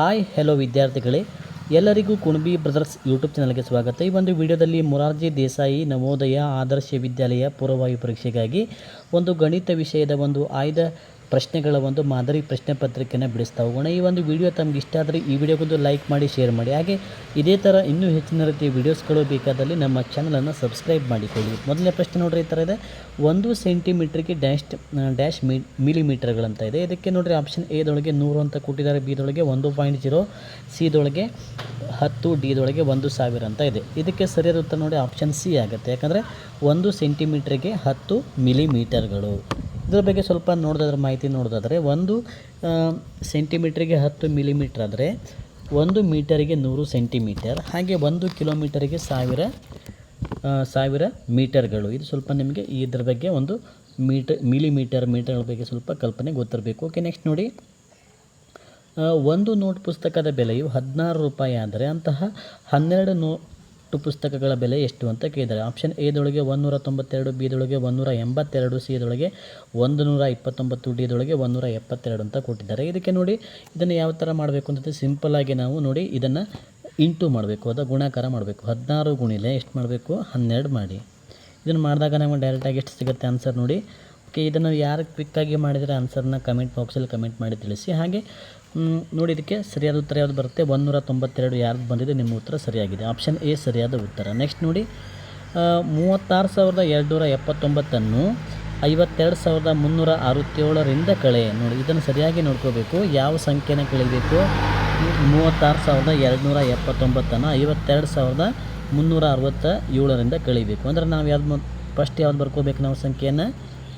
Hi hello ವಿದ್ಯಾರ್ಥಿಗಳೇ. ಎಲ್ಲರಿಗೂ Kunbi brothers YouTube ಚಾನಲ್ಗೆ ಸ್ವಾಗತ. ಈ ಒಂದು ವಿಡಿಯೋದಲ್ಲಿ ಮೊರಾರ್ಜಿ ದೇಸಾಯಿ ನವೋದಯ ಆದರ್ಶ ವಿದ್ಯಾಲಯ ಪೂರ್ವವಾಯು ಪರೀಕ್ಷೆಗಾಗಿ ಒಂದು ಗಣಿತ ವಿಷಯದ ಒಂದು ಆಯ್ದ ಪ್ರಶ್ನೆಗಳ ಒಂದು ಮಾದರಿ ಪ್ರಶ್ನೆ ಪತ್ರಿಕೆಯನ್ನು ಬಿಡಿಸ್ತಾ ಹೋಗೋಣ. ಈ ಒಂದು ವಿಡಿಯೋ ತಮ್ಗೆ ಇಷ್ಟ ಆದರೆ ಈ ವಿಡಿಯೋಗೊಂದು ಲೈಕ್ ಮಾಡಿ, ಶೇರ್ ಮಾಡಿ. ಹಾಗೆ ಇದೇ ಥರ ಇನ್ನೂ ಹೆಚ್ಚಿನ ರೀತಿಯ ವಿಡಿಯೋಸ್ಗಳು ಬೇಕಾದಲ್ಲಿ ನಮ್ಮ ಚಾನಲನ್ನು ಸಬ್ಸ್ಕ್ರೈಬ್ ಮಾಡಿಕೊಳ್ಳಿ. ಮೊದಲನೇ ಪ್ರಶ್ನೆ ನೋಡ್ರಿ, ಈ ಥರ ಇದೆ. ಒಂದು ಸೆಂಟಿಮೀಟ್ರಿಗೆ ಡ್ಯಾಶ್ ಡ್ಯಾಶ್ ಮಿ ಮಿಲಿಮೀಟರ್ಗಳಂತ ಇದೆ. ಇದಕ್ಕೆ ನೋಡ್ರಿ ಆಪ್ಷನ್ ಎದೊಳಗೆ ನೂರು ಅಂತ ಕೊಟ್ಟಿದ್ದಾರೆ. ಬಿದೊಳಗೆ ಒಂದು ಪಾಯಿಂಟ್ ಜೀರೋ ಸಿದೊಳಗೆ ಹತ್ತು ಡಿದೊಳಗೆ ಒಂದು ಸಾವಿರ ಅಂತ ಇದೆ. ಇದಕ್ಕೆ ಸರಿಯಾದ ಉತ್ತರ ನೋಡಿ ಆಪ್ಷನ್ ಸಿ ಆಗುತ್ತೆ. ಯಾಕಂದರೆ ಒಂದು ಸೆಂಟಿಮೀಟ್ರಿಗೆ ಹತ್ತು ಮಿಲಿಮೀಟರ್ಗಳು ಇದರ ಬಗ್ಗೆ ಸ್ವಲ್ಪ ನೋಡೋದಾದ್ರೆ ಮಾಹಿತಿ ನೋಡೋದಾದರೆ ಒಂದು ಸೆಂಟಿಮೀಟ್ರಿಗೆ ಹತ್ತು ಮಿಲಿಮೀಟ್ರ್ ಆದರೆ ಒಂದು ಮೀಟರಿಗೆ ನೂರು ಸೆಂಟಿಮೀಟರ್ ಹಾಗೆ ಒಂದು ಕಿಲೋಮೀಟರಿಗೆ ಸಾವಿರ ಸಾವಿರ ಮೀಟರ್ಗಳು. ಇದು ಸ್ವಲ್ಪ ನಿಮಗೆ ಇದ್ರ ಬಗ್ಗೆ ಒಂದು ಮೀಟರ್ ಮಿಲಿಮೀಟರ್ ಮೀಟರ್ಗಳ ಬಗ್ಗೆ ಸ್ವಲ್ಪ ಕಲ್ಪನೆ ಗೊತ್ತಿರಬೇಕು. ಓಕೆ ನೆಕ್ಸ್ಟ್ ನೋಡಿ. ಒಂದು ನೋಟ್ ಪುಸ್ತಕದ ಬೆಲೆಯು ಹದಿನಾರು ರೂಪಾಯಿ ಆದರೆ ಅಂತಹ ಹನ್ನೆರಡು ನೋಟು ಪುಸ್ತಕಗಳ ಬೆಲೆ ಎಷ್ಟು ಅಂತ ಕೇಳಿದ್ದಾರೆ. ಆಪ್ಷನ್ ಎದೊಳಗೆ ಒಂದೂರ ತೊಂಬತ್ತೆರಡು ಬಿದೊಳಗೆ ಒಂದೂರ ಎಂಬತ್ತೆರಡು ಸಿದೊಳಗೆ ಒಂದು ನೂರ ಇಪ್ಪತ್ತೊಂಬತ್ತು ಡಿದೊಳಗೆ ಒಂದೂರ ಎಪ್ಪತ್ತೆರಡು ಅಂತ ಕೊಟ್ಟಿದ್ದಾರೆ. ಇದಕ್ಕೆ ನೋಡಿ, ಇದನ್ನು ಯಾವ ಥರ ಮಾಡಬೇಕು ಅಂತ ಸಿಂಪಲ್ಲಾಗಿ ನಾವು ನೋಡಿ ಇದನ್ನು ಇಂಟು ಮಾಡಬೇಕು, ಅದ ಗುಣಾಕಾರ ಮಾಡಬೇಕು. ಹದಿನಾರು ಗುಣಿಲೆ ಎಷ್ಟು ಮಾಡಬೇಕು? ಹನ್ನೆರಡು ಮಾಡಿ. ಇದನ್ನು ಮಾಡಿದಾಗ ನಮಗೆ ಡೈರೆಕ್ಟಾಗಿ ಎಷ್ಟು ಸಿಗುತ್ತೆ ಆನ್ಸರ್ ನೋಡಿ. ಓಕೆ ಇದನ್ನು ಯಾರು ಕ್ವಿಕ್ಕಾಗಿ ಮಾಡಿದರೆ ಆನ್ಸರ್ನ ಕಮೆಂಟ್ ಬಾಕ್ಸಲ್ಲಿ ಕಮೆಂಟ್ ಮಾಡಿ ತಿಳಿಸಿ. ಹಾಗೆ ನೋಡಿ, ಇದಕ್ಕೆ ಸರಿಯಾದ ಉತ್ತರ ಯಾವುದು ಬರುತ್ತೆ? ಒಂದೂರ ತೊಂಬತ್ತೆರಡು ಯಾರ್ದು ಬಂದಿದೆ? ನಿಮ್ಮ ಉತ್ತರ ಸರಿಯಾಗಿದೆ. ಆಪ್ಷನ್ ಎ ಸರಿಯಾದ ಉತ್ತರ. ನೆಕ್ಸ್ಟ್ ನೋಡಿ ಮೂವತ್ತಾರು ಸಾವಿರದ ಎರಡುನೂರ ಎಪ್ಪತ್ತೊಂಬತ್ತನ್ನು ಐವತ್ತೆರಡು ಸಾವಿರದ ಮುನ್ನೂರ ಅರವತ್ತೇಳರಿಂದ ಕಳೆ. ನೋಡಿ, ಇದನ್ನು ಸರಿಯಾಗಿ ನೋಡ್ಕೋಬೇಕು. ಯಾವ ಸಂಖ್ಯೆನ ಕಳಿಬೇಕು? ಮೂವತ್ತಾರು ಸಾವಿರದ ಎರಡುನೂರ ಎಪ್ಪತ್ತೊಂಬತ್ತನ್ನು ಐವತ್ತೆರಡು ಸಾವಿರದ ಮುನ್ನೂರ ಅರವತ್ತ ಏಳರಿಂದ ಕಳಿಬೇಕು. ಅಂದರೆ ನಾವು ಯಾವ್ದು ಫಸ್ಟ್ ಯಾವ್ದು ಬರ್ಕೋಬೇಕು ನಾವು ಸಂಖ್ಯೆಯನ್ನು?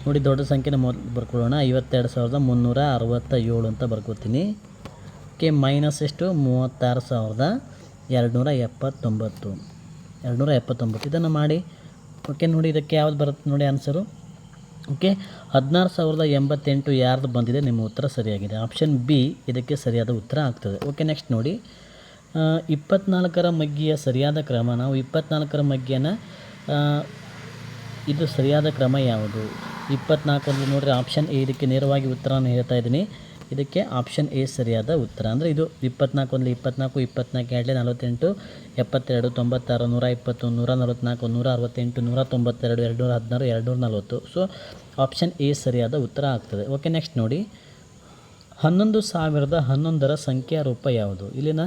ನೋಡಿ, ದೊಡ್ಡ ಸಂಖ್ಯೆನ ಮೊದಲು ಬರ್ಕೊಳ್ಳೋಣ. ಐವತ್ತೆರಡು ಸಾವಿರದ ಮುನ್ನೂರ ಅರವತ್ತ ಏಳು ಅಂತ ಬರ್ಕೋತೀನಿ. ಓಕೆ ಮೈನಸ್ ಎಷ್ಟು? ಮೂವತ್ತಾರು ಸಾವಿರದ ಎರಡುನೂರ ಎಪ್ಪತ್ತೊಂಬತ್ತು. ಎರಡುನೂರ ಎಪ್ಪತ್ತೊಂಬತ್ತು. ಇದನ್ನು ಮಾಡಿ. ಓಕೆ, ನೋಡಿ, ಇದಕ್ಕೆ ಯಾವ್ದು ಬರುತ್ತೆ ನೋಡಿ ಆನ್ಸರು ಓಕೆ, ಹದಿನಾರು ಸಾವಿರದ ಎಂಬತ್ತೆಂಟು ಯಾರ್ದು ಬಂದಿದೆ? ನಿಮ್ಮ ಉತ್ತರ ಸರಿಯಾಗಿದೆ. ಆಪ್ಷನ್ ಬಿ ಇದಕ್ಕೆ ಸರಿಯಾದ ಉತ್ತರ ಆಗ್ತದೆ. ಓಕೆ ನೆಕ್ಸ್ಟ್ ನೋಡಿ. ಇಪ್ಪತ್ನಾಲ್ಕರ ಮಗ್ಗಿಯ ಸರಿಯಾದ ಕ್ರಮ. ನಾವು ಇಪ್ಪತ್ನಾಲ್ಕರ ಮಗ್ಗಿಯನ್ನು ಇದು ಸರಿಯಾದ ಕ್ರಮ ಯಾವುದು? ಇಪ್ಪತ್ನಾಲ್ಕು ಅಂದರೆ ನೋಡಿರಿ ಆಪ್ಷನ್ ಎ ಇದಕ್ಕೆ ನೇರವಾಗಿ ಉತ್ತರವನ್ನು ಹೇಳ್ತಾ ಇದ್ದೀನಿ. ಇದಕ್ಕೆ ಆಪ್ಷನ್ ಎ ಸರಿಯಾದ ಉತ್ತರ. ಅಂದರೆ ಇದು ಇಪ್ಪತ್ನಾಲ್ಕು ಅಂದರೆ ಇಪ್ಪತ್ನಾಲ್ಕು ಇಪ್ಪತ್ನಾಲ್ಕು ಎರಡೇ ನಲವತ್ತೆಂಟು, ಎಪ್ಪತ್ತೆರಡು, ತೊಂಬತ್ತಾರು, ನೂರ ಇಪ್ಪತ್ತು, ನೂರ ನಲವತ್ತ್ನಾಲ್ಕು ನೂರ ಅರವತ್ತೆಂಟು, ನೂರ ತೊಂಬತ್ತೆರಡು ಎರಡು ನೂರ ಹದಿನಾರು ಎರಡು ನೂರ ನಲವತ್ತು. ಸೊ ಆಪ್ಷನ್ ಎ ಸರಿಯಾದ ಉತ್ತರ ಆಗ್ತದೆ. ಓಕೆ ನೆಕ್ಸ್ಟ್ ನೋಡಿ. ಹನ್ನೊಂದು ಸಾವಿರದ ಹನ್ನೊಂದರ ಸಂಖ್ಯಾ ರೂಪ ಯಾವುದು? ಇಲ್ಲಿನ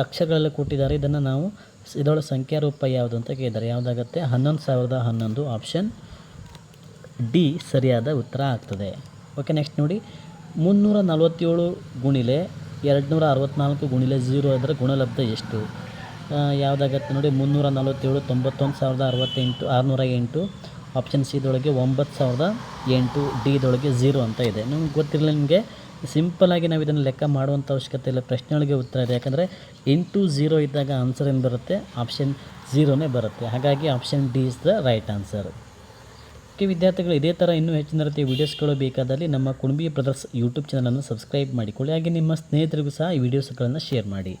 ಅಕ್ಷರಗಳಲ್ಲಿ ಕೊಟ್ಟಿದ್ದಾರೆ. ಇದನ್ನು ನಾವು ಇದರೊಳ ಸಂಖ್ಯಾ ರೂಪ ಯಾವುದು ಅಂತ ಕೇಳಿದ್ದಾರೆ. ಯಾವುದಾಗುತ್ತೆ? ಹನ್ನೊಂದು ಸಾವಿರದ ಹನ್ನೊಂದು ಆಪ್ಷನ್ ಡಿ ಸರಿಯಾದ ಉತ್ತರ ಆಗ್ತದೆ. ಓಕೆ ನೆಕ್ಸ್ಟ್ ನೋಡಿ. ಮುನ್ನೂರ ನಲವತ್ತೇಳು ಗುಣಿಲೆ ಎರಡು ನೂರ ಅರವತ್ತ್ನಾಲ್ಕು ಗುಣಿಲೆ ಝೀರೋ ಅದರ ಗುಣಲಬ್ಧ ಎಷ್ಟು? ಯಾವುದಾಗತ್ತೆ ನೋಡಿ. ಮುನ್ನೂರ ನಲವತ್ತೇಳು, ತೊಂಬತ್ತೊಂದು ಸಾವಿರದ ಅರವತ್ತೆಂಟು, ಆರುನೂರ ಎಂಟು. ಆಪ್ಷನ್ ಸಿದೊಳಗೆ ಒಂಬತ್ತು ಸಾವಿರದ ಎಂಟು ಡಿದೊಳಗೆ ಝೀರೋ ಅಂತ ಇದೆ. ನಿಮ್ಗೆ ಗೊತ್ತಿರಲಿಲ್ಲ ನಿಮಗೆ? ಸಿಂಪಲಾಗಿ ನಾವು ಇದನ್ನು ಲೆಕ್ಕ ಮಾಡುವಂಥ ಅವಶ್ಯಕತೆ ಇಲ್ಲ. ಪ್ರಶ್ನೆಗಳಿಗೆ ಉತ್ತರ ಇದೆ. ಯಾಕಂದರೆ ಎಂಟು ಝೀರೋ ಇದ್ದಾಗ ಆನ್ಸರ್ ಏನು ಬರುತ್ತೆ? ಆಪ್ಷನ್ ಝೀರೋನೇ ಬರುತ್ತೆ. ಹಾಗಾಗಿ option D is the right answer okay ವಿದ್ಯಾರ್ಥಿಗಳು, ಇದೇ ಥರ ಇನ್ನೂ ಹೆಚ್ಚಿನ ರೀತಿಯ ವೀಡಿಯೋಸ್ಗಳು ಬೇಕಾದಲ್ಲಿ ನಮ್ಮ ಕುಣಬಿ ಬ್ರದರ್ಸ್ ಯೂಟ್ಯೂಬ್ ಚಾನಲನ್ನು ಸಬ್ಸ್ಕ್ರೈಬ್ ಮಾಡಿಕೊಳ್ಳಿ. ಹಾಗೆ ನಿಮ್ಮ ಸ್ನೇಹಿತರಿಗೂ ಸಹ ಈ ವಿಡಿಯೋಸ್ಗಳನ್ನು ಶೇರ್ ಮಾಡಿ.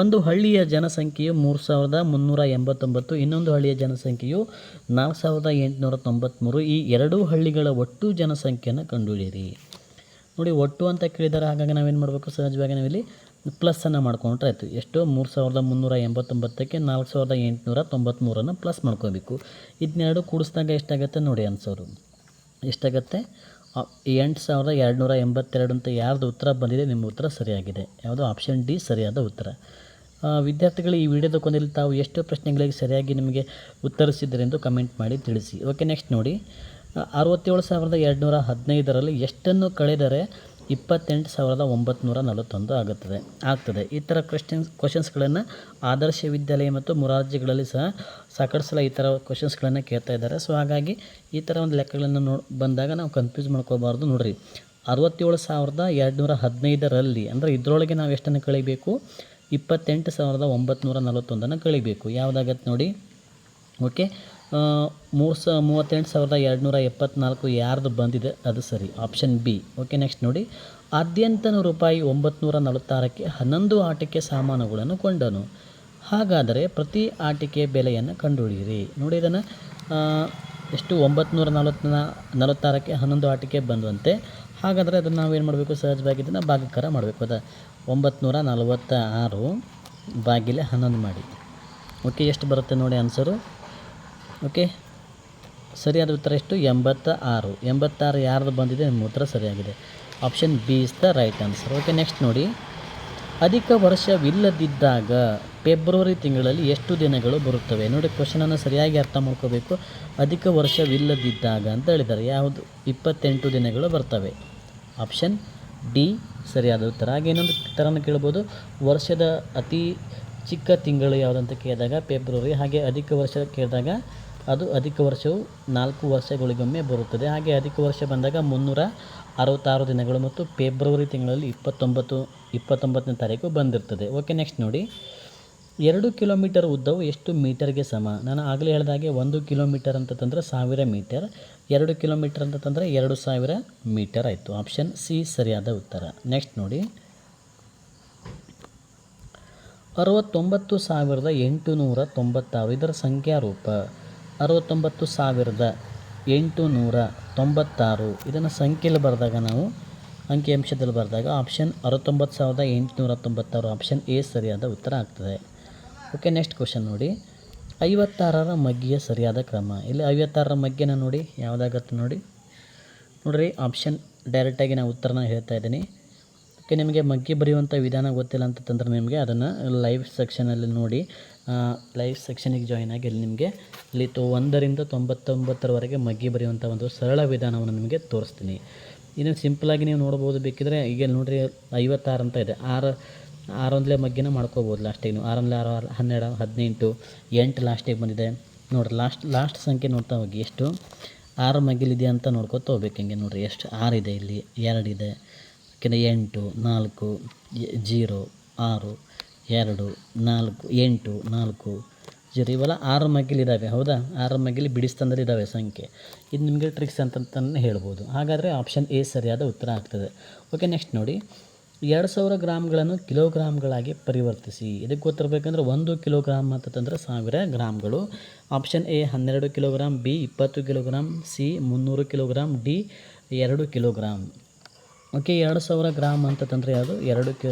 ಒಂದು ಹಳ್ಳಿಯ ಜನಸಂಖ್ಯೆಯು ಮೂರು ಸಾವಿರದ ಮುನ್ನೂರ ಎಂಬತ್ತೊಂಬತ್ತು, ಇನ್ನೊಂದು ಹಳ್ಳಿಯ ಜನಸಂಖ್ಯೆಯು ನಾಲ್ಕು ಸಾವಿರದ ಎಂಟುನೂರ ತೊಂಬತ್ತ್ಮೂರು ಈ ಎರಡೂ ಹಳ್ಳಿಗಳ ಒಟ್ಟು ಜನಸಂಖ್ಯೆಯನ್ನು ಕಂಡುಹಿಡಿಯಿರಿ. ನೋಡಿ ಒಟ್ಟು ಅಂತ ಕೇಳಿದ್ದಾರೆ ಹಾಗಾಗಿ ನಾವೇನು ಮಾಡಬೇಕು? ಸಹಜವಾಗಿ ನಾವಿಲ್ಲಿ ಪ್ಲಸ್ಸನ್ನು ಮಾಡ್ಕೊಂಡ್ರೆ ಆಯಿತು. ಎಷ್ಟು ಮೂರು ಸಾವಿರದ ಮುನ್ನೂರ ಎಂಬತ್ತೊಂಬತ್ತಕ್ಕೆ ನಾಲ್ಕು ಸಾವಿರದ ಎಂಟುನೂರ ತೊಂಬತ್ತ್ಮೂರನ್ನು ಪ್ಲಸ್ ಮಾಡ್ಕೋಬೇಕು ಇದನ್ನೆರಡು ಕೂಡಿಸಿದಾಗ ಎಷ್ಟಾಗುತ್ತೆ ನೋಡಿ ಅನ್ಸೋರು. ಎಷ್ಟಾಗುತ್ತೆ? ಎಂಟು ಸಾವಿರದ ಎರಡುನೂರ ಎಂಬತ್ತೆರಡು ಅಂತ ಯಾರ್ದು ಉತ್ತರ ಬಂದಿದೆ, ನಿಮ್ಮ ಉತ್ತರ ಸರಿಯಾಗಿದೆ. ಯಾವುದು ಆಪ್ಷನ್ ಡಿ ಸರಿಯಾದ ಉತ್ತರ. ವಿದ್ಯಾರ್ಥಿಗಳು ಈ ವಿಡಿಯೋದ ಕೊನೆಯಲ್ಲಿ ತಾವು ಎಷ್ಟು ಪ್ರಶ್ನೆಗಳಿಗೆ ಸರಿಯಾಗಿ ನಿಮಗೆ ಉತ್ತರಿಸಿದ್ದೀರಿ ಎಂದು ಕಮೆಂಟ್ ಮಾಡಿ ತಿಳಿಸಿ. ಓಕೆ ನೆಕ್ಸ್ಟ್ ನೋಡಿ. ಅರವತ್ತೇಳು ಸಾವಿರದ ಎರಡುನೂರ ಹದಿನೈದರಲ್ಲಿ ಎಷ್ಟನ್ನು ಕಳೆದರೆ ಇಪ್ಪತ್ತೆಂಟು ಸಾವಿರದ ಒಂಬತ್ನೂರ ನಲವತ್ತೊಂದು ಆಗುತ್ತದೆ, ಆಗ್ತದೆ. ಈ ಥರ ಕ್ವಶನ್ಸ್ ಕ್ವಶನ್ಸ್ಗಳನ್ನು ಆದರ್ಶ ವಿದ್ಯಾಲಯ ಮತ್ತು ಮುರಾರ್ಜಿಗಳಲ್ಲಿ ಸಹ ಸಾಕಷ್ಟು ಸಲ ಈ ಥರ ಕ್ವಶನ್ಸ್ಗಳನ್ನು ಕೇಳ್ತಾ ಇದ್ದಾರೆ. ಸೊ ಹಾಗಾಗಿ ಈ ಥರ ಒಂದು ಲೆಕ್ಕಗಳನ್ನು ನೋ, ಬಂದಾಗ ನಾವು ಕನ್ಫ್ಯೂಸ್ ಮಾಡ್ಕೋಬಾರ್ದು ನೋಡಿರಿ. ಅರವತ್ತೇಳು ಸಾವಿರದ ಎರಡುನೂರ ಹದಿನೈದರಲ್ಲಿ ಅಂದರೆ ಇದರೊಳಗೆ ನಾವು ಎಷ್ಟನ್ನು ಕಳಿಬೇಕು? ಇಪ್ಪತ್ತೆಂಟು ಸಾವಿರದ ಒಂಬತ್ನೂರ ನಲವತ್ತೊಂದನ್ನು ಕಳಿಬೇಕು. ಯಾವುದಾಗತ್ತೆ ನೋಡಿ? ಓಕೆ ಮೂರು ಸ ಮೂವತ್ತೆಂಟು ಸಾವಿರದ ಎರಡುನೂರ ಎಪ್ಪತ್ನಾಲ್ಕು ಯಾರ್ದು ಬಂದಿದೆ, ಅದು ಸರಿ. ಆಪ್ಷನ್ ಬಿ ಓಕೆ ನೆಕ್ಸ್ಟ್ ನೋಡಿ. ಆದ್ಯಂತನ ರೂಪಾಯಿ ಒಂಬತ್ನೂರ ನಲವತ್ತಾರಕ್ಕೆ ಹನ್ನೊಂದು ಆಟಿಕೆ ಸಾಮಾನುಗಳನ್ನು ಕೊಂಡನು. ಹಾಗಾದರೆ ಪ್ರತಿ ಆಟಿಕೆ ಬೆಲೆಯನ್ನು ಕಂಡುಹಿಡಿಯಿರಿ. ನೋಡಿ ಇದನ್ನು. ಎಷ್ಟು? ಒಂಬತ್ನೂರ ನಲವತ್ತ ನಲವತ್ತಾರಕ್ಕೆ ಹನ್ನೊಂದು ಆಟಿಕೆ ಬಂದುವಂತೆ ಹಾಗಾದರೆ ಅದನ್ನು ನಾವೇನು ಮಾಡಬೇಕು? ಸಹಜವಾಗಿ ಇದನ್ನು ಭಾಗಕಾರ ಮಾಡಬೇಕು. ಅದ ಒಂಬತ್ತು ನಲವತ್ತ ಆರು ಬಾಗಿಲೆ ಹನ್ನೊಂದು ಮಾಡಿ. ಓಕೆ ಎಷ್ಟು ಬರುತ್ತೆ ನೋಡಿ ಆನ್ಸರು ಓಕೆ? ಸರಿಯಾದ ಉತ್ತರ ಎಷ್ಟು? ಎಂಬತ್ತ ಆರು ಎಂಬತ್ತಾರು ಯಾರ್ದು ಬಂದಿದೆ? ನಿಮ್ಮ ಉತ್ತರ ಸರಿಯಾಗಿದೆ. Option B is the right answer. Okay, next ನೋಡಿ. ಅಧಿಕ ವರ್ಷವಿಲ್ಲದಿದ್ದಾಗ ಫೆಬ್ರವರಿ ತಿಂಗಳಲ್ಲಿ ಎಷ್ಟು ದಿನಗಳು ಬರುತ್ತವೆ? ನೋಡಿ ಕ್ವಶನನ್ನು ಸರಿಯಾಗಿ ಅರ್ಥ ಮಾಡ್ಕೋಬೇಕು. ಅಧಿಕ ವರ್ಷವಿಲ್ಲದಿದ್ದಾಗ ಅಂತ ಹೇಳಿದ್ದಾರೆ. ಯಾವುದು? ಇಪ್ಪತ್ತೆಂಟು ದಿನಗಳು ಬರ್ತವೆ. ಆಪ್ಷನ್ ಡಿ ಸರಿಯಾದ ಉತ್ತರ. ಹಾಗೆ ಇನ್ನೊಂದು ಥರನ ಕೇಳ್ಬೋದು. ವರ್ಷದ ಅತಿ ಚಿಕ್ಕ ತಿಂಗಳು ಯಾವುದಂತ ಕೇಳಿದಾಗ ಫೆಬ್ರವರಿ ಹಾಗೆ ಅಧಿಕ ವರ್ಷ ಕೇಳಿದಾಗ ಅದು ಅಧಿಕ ವರ್ಷವು ನಾಲ್ಕು ವರ್ಷಗಳಿಗೊಮ್ಮೆ ಬರುತ್ತದೆ. ಹಾಗೆ ಅಧಿಕ ವರ್ಷ ಬಂದಾಗ ಮುನ್ನೂರ ಅರವತ್ತಾರು ದಿನಗಳು ಮತ್ತು ಫೆಬ್ರವರಿ ತಿಂಗಳಲ್ಲಿ ಇಪ್ಪತ್ತೊಂಬತ್ತು, ಇಪ್ಪತ್ತೊಂಬತ್ತನೇ ತಾರೀಕು ಬಂದಿರ್ತದೆ. ಓಕೆ ನೆಕ್ಸ್ಟ್ ನೋಡಿ. ಎರಡು ಕಿಲೋಮೀಟರ್ ಉದ್ದವು ಎಷ್ಟು ಮೀಟರ್ಗೆ ಸಮ? ನಾನು ಆಗಲೇ ಹೇಳಿದಾಗೆ ಒಂದು ಕಿಲೋಮೀಟರ್ ಅಂತ ತಂದರೆ ಸಾವಿರ ಮೀಟರ್, ಎರಡು ಕಿಲೋಮೀಟರ್ ಅಂತ ತಂದರೆ ಎರಡು ಸಾವಿರ ಮೀಟರ್ ಆಯಿತು. ಆಪ್ಷನ್ ಸಿ ಸರಿಯಾದ ಉತ್ತರ. ನೆಕ್ಸ್ಟ್ ನೋಡಿ. ಅರವತ್ತೊಂಬತ್ತು ಸಾವಿರದ ಎಂಟುನೂರ ತೊಂಬತ್ತಾರು ಇದರ ಸಂಖ್ಯಾರೂಪ. ಅರವತ್ತೊಂಬತ್ತು ಸಾವಿರದ ಎಂಟು ನೂರ ತೊಂಬತ್ತಾರು. ಇದನ್ನು ಸಂಖ್ಯೆಯಲ್ಲಿ ಬರೆದಾಗ ನಾವು ಅಂಕಿಅಂಶದಲ್ಲಿ ಬರೆದಾಗ ಆಪ್ಷನ್ ಅರವತ್ತೊಂಬತ್ತು ಸಾವಿರದ ಎಂಟುನೂರ ತೊಂಬತ್ತಾರು ಆಪ್ಷನ್ ಎ ಸರಿಯಾದ ಉತ್ತರ ಆಗ್ತದೆ. ಓಕೆ ನೆಕ್ಸ್ಟ್ ಕ್ವಶನ್ ನೋಡಿ. ಐವತ್ತಾರರ ಮಗ್ಗಿಯ ಸರಿಯಾದ ಕ್ರಮ. ಇಲ್ಲಿ ಐವತ್ತಾರರ ಮಗ್ಗಿನ ನೋಡಿ, ಯಾವುದಾಗತ್ತೆ ನೋಡಿ. ನೋಡಿರಿ ಆಪ್ಷನ್ ಡೈರೆಕ್ಟಾಗಿ ನಾನು ಉತ್ತರನ ಹೇಳ್ತಾ ಇದ್ದೀನಿ. ಓಕೆ, ನಿಮಗೆ ಮಗ್ಗಿ ಬರೆಯುವಂಥ ವಿಧಾನ ಗೊತ್ತಿಲ್ಲ ಅಂತಂದ್ರೆ ನಿಮಗೆ ಅದನ್ನು ಲೈವ್ ಸೆಕ್ಷನಲ್ಲಿ ನೋಡಿ. ಲೈವ್ ಸೆಕ್ಷನಿಗೆ ಜಾಯಿನ್ ಆಗಿ ಅಲ್ಲಿ ನಿಮಗೆ ಇಲ್ಲಿ ತೊ ಒಂದರಿಂದ ತೊಂಬತ್ತೊಂಬತ್ತರವರೆಗೆ ಮಗ್ಗಿ ಬರೆಯುವಂಥ ಒಂದು ಸರಳ ವಿಧಾನವನ್ನು ನಿಮಗೆ ತೋರಿಸ್ತೀನಿ. ಇನ್ನು ಸಿಂಪಲಾಗಿ ನೀವು ನೋಡ್ಬೋದು, ಬೇಕಿದ್ರೆ ಈಗ ನೋಡಿರಿ ಐವತ್ತಾರು ಅಂತ ಇದೆ. ಆರು, ಆರೊಂದಲೇ ಮಗ್ಗಿನ ಮಾಡ್ಕೋಬೋದು ಲಾಸ್ಟಿಗೆ ನೀವು. ಆರೊಂದಲೇ ಆರು ಆರು, ಹನ್ನೆರಡು, ಹದಿನೆಂಟು, ಎಂಟು ಲಾಸ್ಟಿಗೆ ಬಂದಿದೆ. ನೋಡಿರಿ ಲಾಸ್ಟ್ ಲಾಸ್ಟ್ ಸಂಖ್ಯೆ ನೋಡ್ತಾ ಹೋಗಿ. ಎಷ್ಟು? ಆರು ಮಗ್ಗಿಲಿದೆ ಅಂತ ನೋಡ್ಕೊತ ಹೋಗ್ಬೇಕು ಹಿಂಗೆ ನೋಡಿರಿ. ಎಷ್ಟು? ಆರಿದೆ ಇಲ್ಲಿ ಎರಡಿದೆ ಯಾಕೆಂದರೆ ಎಂಟು, ನಾಲ್ಕು ಜೀರೋ, ಆರು, ಎರಡು, ನಾಲ್ಕು, ಎಂಟು, ನಾಲ್ಕು, ಜೀರೋ. ಇವೆಲ್ಲ ಆರು ಮಗ್ಗಿಲಿದ್ದಾವೆ ಹೌದಾ? ಆರು ಮಗ್ಗಿಲಿ ಬಿಡಿಸ್ತಂದ್ರೆ ಇದ್ದಾವೆ ಸಂಖ್ಯೆ. ಇದು ನಿಮಗೆ ಟ್ರಿಕ್ಸ್ ಅಂತಂತಲೇ ಹೇಳ್ಬೋದು. ಹಾಗಾದರೆ ಆಪ್ಷನ್ ಎ ಸರಿಯಾದ ಉತ್ತರ ಆಗ್ತದೆ. ಓಕೆ ನೆಕ್ಸ್ಟ್ ನೋಡಿ. ಎರಡು ಸಾವಿರ ಗ್ರಾಮ್ಗಳನ್ನು ಕಿಲೋಗ್ರಾಮ್ಗಳಾಗಿ ಪರಿವರ್ತಿಸಿ. ಇದಕ್ಕೆ ಗೊತ್ತಿರಬೇಕಂದ್ರೆ ಒಂದು ಕಿಲೋಗ್ರಾಮ್ ಅಂತಂದ್ರೆ ಸಾವಿರ ಗ್ರಾಮ್ಗಳು. ಆಪ್ಷನ್ ಎ ಹನ್ನೆರಡು ಕಿಲೋಗ್ರಾಮ್ ಬಿ ಇಪ್ಪತ್ತು ಕಿಲೋಗ್ರಾಮ್ ಸಿ ಮುನ್ನೂರು ಕಿಲೋಗ್ರಾಮ್ ಡಿ ಎರಡು ಕಿಲೋಗ್ರಾಮ್. ಓಕೆ, ಎರಡು ಸಾವಿರ ಗ್ರಾಮ್ ಅಂತಂದರೆ ಯಾವುದು? ಎರಡು ಕಿ,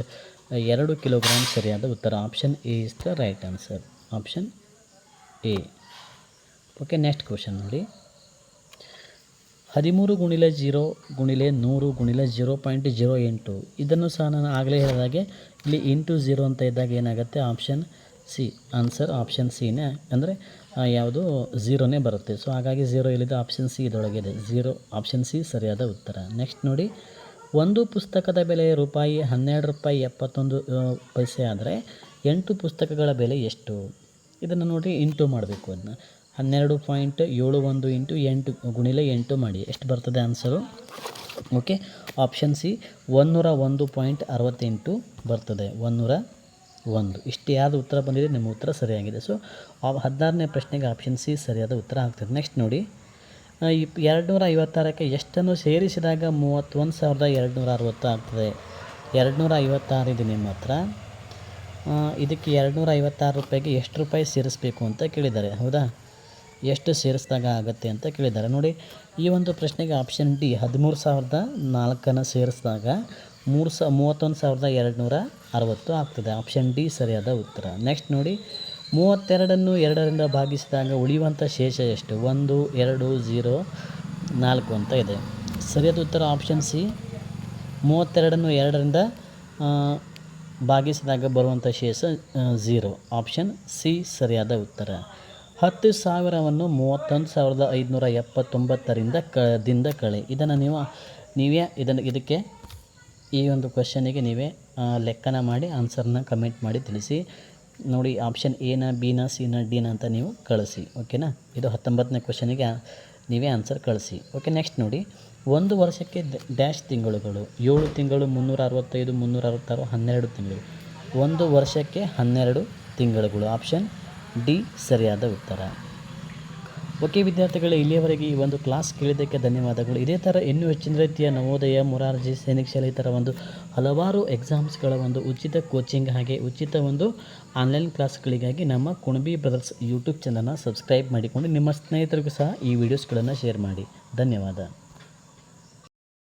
ಎರಡು ಕಿಲೋಗ್ರಾಮ್ ಸರಿಯಾದ ಉತ್ತರ. Option A is the right answer option A okay next question ನೋಡಿ. ಹದಿಮೂರು ಗುಣಿಲೆ ಜೀರೋ ಗುಣಿಲೆ ನೂರು ಗುಣಿಲೆ ಜೀರೋ ಪಾಯಿಂಟ್ ಜೀರೋ ಎಂಟು. ಇದನ್ನು ಸಹ ನಾನು ಆಗಲೇ ಹೇಳಿದಾಗೆ ಇಲ್ಲಿ ಇಂಟು ಜೀರೋ ಅಂತ ಇದ್ದಾಗ ಏನಾಗುತ್ತೆ? ಆಪ್ಷನ್ ಸಿ ಆನ್ಸರ್ ಆಪ್ಷನ್ ಸಿನೇ ಅಂದರೆ ಯಾವುದು? ಝೀರೋನೇ ಬರುತ್ತೆ. ಸೊ ಹಾಗಾಗಿ ಝೀರೋ ಇಲ್ಲಿದೆ ಆಪ್ಷನ್ ಸಿ ಇದರೊಳಗಿದೆ. ಝೀರೋ ಆಪ್ಷನ್ ಸಿ ಸರಿಯಾದ ಉತ್ತರ. ನೆಕ್ಸ್ಟ್ ನೋಡಿ. ಒಂದು ಪುಸ್ತಕದ ಬೆಲೆ ರೂಪಾಯಿ ಹನ್ನೆರಡು ರೂಪಾಯಿ ಎಪ್ಪತ್ತೊಂದು ಪೈಸೆ ಆದರೆ ಎಂಟು ಪುಸ್ತಕಗಳ ಬೆಲೆ ಎಷ್ಟು? ಇದನ್ನು ನೋಡಿ ಇಂಟು ಮಾಡಬೇಕು ಅದನ್ನ ಹನ್ನೆರಡು ಪಾಯಿಂಟ್ ಏಳು ಒಂದು ಇಂಟು ಎಂಟು ಗುಣಿಲೆ ಎಂಟು ಮಾಡಿ. ಎಷ್ಟು ಬರ್ತದೆ ಆನ್ಸರು? ಓಕೆ, ಆಪ್ಷನ್ ಸಿ, ಒಂದೂರ ಒಂದು ಪಾಯಿಂಟ್ ಅರವತ್ತೆಂಟು ಬರ್ತದೆ. ಒಂದೂರ ಒಂದು. ಇಷ್ಟು ಯಾವುದು ಉತ್ತರ ಬಂದಿದೆ? ನಿಮ್ಮ ಉತ್ತರ ಸರಿಯಾಗಿದೆ. ಸೊ ಹದಿನಾರನೇ ಪ್ರಶ್ನೆಗೆ ಆಪ್ಷನ್ ಸಿ ಸರಿಯಾದ ಉತ್ತರ ಆಗ್ತದೆ. ನೆಕ್ಸ್ಟ್ ನೋಡಿ. ಎರಡು ನೂರ ಐವತ್ತಾರಕ್ಕೆ ಎಷ್ಟನ್ನು ಸೇರಿಸಿದಾಗ ಮೂವತ್ತೊಂದು ಸಾವಿರದ ಎರಡು ನೂರ ಅರವತ್ತು ಆಗ್ತದೆ. ಎರಡು ನೂರ ಐವತ್ತಾರು ಇದೆ ನಿಮ್ಮ ಹತ್ರ. ಇದಕ್ಕೆ ಎರಡು ನೂರ ಐವತ್ತಾರು ರೂಪಾಯಿಗೆ ಎಷ್ಟು ರೂಪಾಯಿ ಸೇರಿಸ್ಬೇಕು ಅಂತ ಕೇಳಿದ್ದಾರೆ. ಹೌದಾ? ಎಷ್ಟು ಸೇರಿಸಿದಾಗ ಆಗುತ್ತೆ ಅಂತ ಕೇಳಿದ್ದಾರೆ. ನೋಡಿ, ಈ ಒಂದು ಪ್ರಶ್ನೆಗೆ ಆಪ್ಷನ್ ಡಿ ಹದಿಮೂರು ಸಾವಿರದ ನಾಲ್ಕನ್ನು ಸೇರಿಸಿದಾಗ ಮೂರು ಸ, ಮೂವತ್ತೊಂದು ಸಾವಿರದ ಎರಡುನೂರ ಅರವತ್ತು ಆಗ್ತದೆ. ಆಪ್ಷನ್ ಡಿ ಸರಿಯಾದ ಉತ್ತರ. ನೆಕ್ಸ್ಟ್ ನೋಡಿ ಮೂವತ್ತೆರಡನ್ನು ಎರಡರಿಂದ ಭಾಗಿಸಿದಾಗ ಉಳಿಯುವಂಥ ಶೇಷ ಎಷ್ಟು? ಒಂದು, ಎರಡು ಝೀರೋ ನಾಲ್ಕು ಅಂತ ಇದೆ. ಸರಿಯಾದ ಉತ್ತರ ಆಪ್ಷನ್ ಸಿ ಮೂವತ್ತೆರಡನ್ನು ಎರಡರಿಂದ ಭಾಗಿಸಿದಾಗ ಬರುವಂಥ ಶೇಷ ಝೀರೋ ಆಪ್ಷನ್ ಸಿ ಸರಿಯಾದ ಉತ್ತರ. ಹತ್ತು ಸಾವಿರವನ್ನು ಮೂವತ್ತೊಂದು ಸಾವಿರದ ಐದುನೂರ ಎಪ್ಪತ್ತೊಂಬತ್ತರಿಂದ ಕ, ದಿಂದ ಕಳೆ. ಇದನ್ನು ನೀವು, ನೀವೇ ಇದನ್ನು, ಇದಕ್ಕೆ ಈ ಒಂದು ಕ್ವಶನಿಗೆ ನೀವೇ ಲೆಕ್ಕನ ಮಾಡಿ ಆನ್ಸರ್ನ ಕಮೆಂಟ್ ಮಾಡಿ ತಿಳಿಸಿ. ನೋಡಿ ಆಪ್ಷನ್ ಎನ ಬಿನ ಸಿನ ಡಿನ ಅಂತ ನೀವು ಕಳಿಸಿ ಓಕೆನಾ ಇದು ಹತ್ತೊಂಬತ್ತನೇ ಕ್ವಶನಿಗೆ ನೀವೇ ಆನ್ಸರ್ ಕಳಿಸಿ ಓಕೆ ನೆಕ್ಸ್ಟ್ ನೋಡಿ, ಒಂದು ವರ್ಷಕ್ಕೆ ಡ್ಯಾಶ್ ತಿಂಗಳುಗಳು, ಏಳು ತಿಂಗಳು, ಮುನ್ನೂರ ಅರವತ್ತೈದು, ಮುನ್ನೂರ ಅರವತ್ತಾರು, ಹನ್ನೆರಡು ತಿಂಗಳು. ಒಂದು ವರ್ಷಕ್ಕೆ ಹನ್ನೆರಡು ತಿಂಗಳುಗಳು. ಆಪ್ಷನ್ ಡಿ ಸರಿಯಾದ ಉತ್ತರ. ಓಕೆ ವಿದ್ಯಾರ್ಥಿಗಳೇ, ಇಲ್ಲಿಯವರೆಗೆ ಈ ಒಂದು ಕ್ಲಾಸ್ ಕೇಳಿದ್ದಕ್ಕೆ ಧನ್ಯವಾದಗಳು. ಇದೇ ಥರ ಇನ್ನೂ ಹೆಚ್ಚಿನ ರೀತಿಯ ನವೋದಯ, ಮೊರಾರ್ಜಿ, ಸೈನಿಕ್ ಶಾಲೆ ಈ ಥರ ಒಂದು ಹಲವಾರು ಎಕ್ಸಾಮ್ಸ್ಗಳ ಒಂದು ಉಚಿತ ಕೋಚಿಂಗ್ ಹಾಗೆ ಉಚಿತ ಒಂದು ಆನ್ಲೈನ್ ಕ್ಲಾಸ್ಗಳಿಗಾಗಿ ನಮ್ಮ ಕುಣಬಿ ಬ್ರದರ್ಸ್ ಯೂಟ್ಯೂಬ್ ಚಾನಲ್ನ ಸಬ್ಸ್ಕ್ರೈಬ್ ಮಾಡಿಕೊಂಡು ನಿಮ್ಮ ಸ್ನೇಹಿತರಿಗೂ ಸಹ ಈ ವಿಡಿಯೋಸ್ಗಳನ್ನು ಶೇರ್ ಮಾಡಿ. ಧನ್ಯವಾದ.